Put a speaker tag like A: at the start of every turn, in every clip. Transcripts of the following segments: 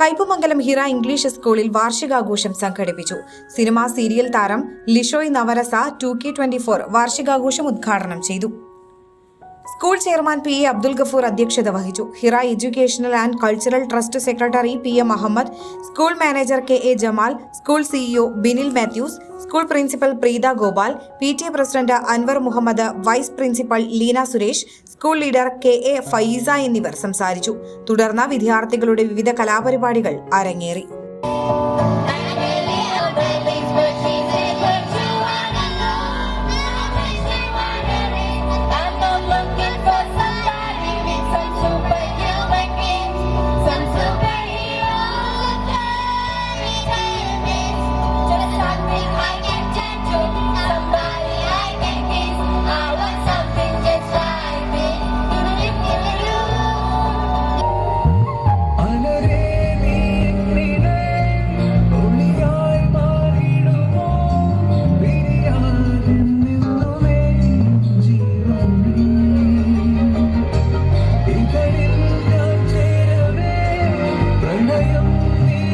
A: Kaipamangalam Hira English സ്കൂളിൽ വാർഷികാഘോഷം സംഘടിപ്പിച്ചു. Cinema serial താരം Lishoy Navarasa two K twenty four വാർഷികാഘോഷം ഉദ്ഘാടനം ചെയ്തു. School chairman P A Abdul Gafoor അധ്യക്ഷത വഹിച്ചു. Hira educational and cultural trust secretary P A Ahammed school manager K A Jamal school CEO Binil Mathews school principal Preetha Gopal P T A president Anwar Muhammad vice principal Leena Suresh school leader K A Faiza എന്നിവർ സംസാരിച്ചു. തുടർന്ന് വിദ്യാർത്ഥികളുടെ വിവിധ കലാപരിപാടികൾ അരങ്ങേറി.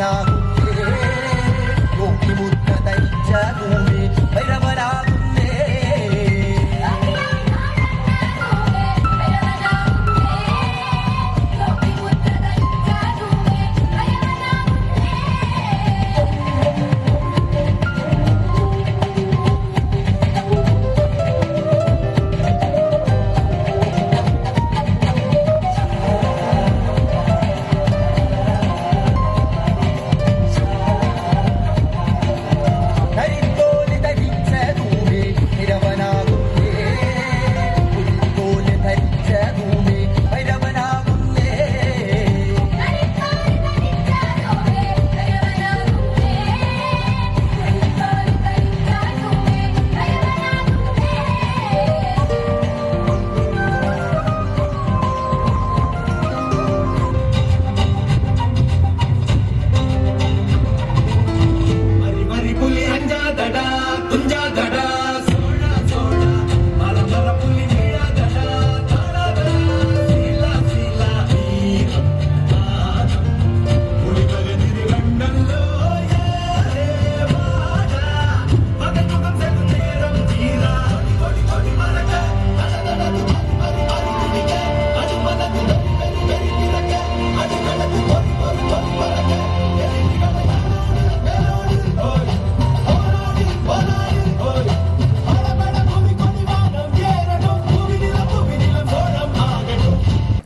B: knock